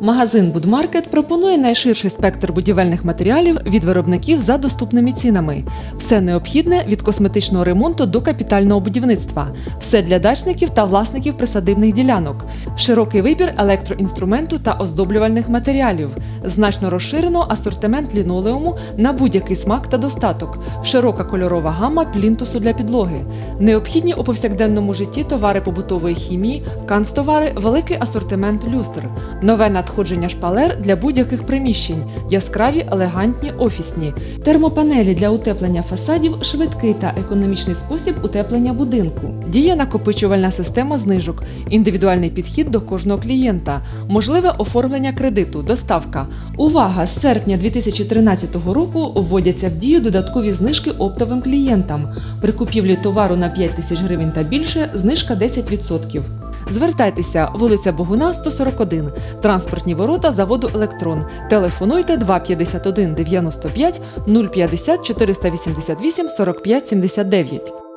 Магазин Будмаркет пропонує найширший спектр будівельних матеріалів від виробників за доступними цінами. Все необхідне від косметичного ремонту до капітального будівництва. Все для дачників та власників присадибних ділянок. Широкий вибір електроінструменту та оздоблювальних матеріалів. Значно розширено асортимент лінолеуму на будь-який смак та достаток. Широка кольорова гама плінтусу для підлоги. Необхідні у повсякденному житті товари побутової хімії, канцтовари, великий асортимент люстр. Нове надходження шпалер для будь-яких приміщень, яскраві, елегантні, офісні, термопанелі для утеплення фасадів, швидкий та економічний спосіб утеплення будинку. Діє накопичувальна система знижок, індивідуальний підхід до кожного клієнта, можливе оформлення кредиту, доставка. Увага! З серпня 2013 року вводяться в дію додаткові знижки оптовим клієнтам. При купівлі товару на 5 тисяч гривень та більше знижка 10%. Звертайтеся, вулиця Богуна, 141, транспортні ворота заводу Електрон. Телефонуйте 251 95 050 488 45 79.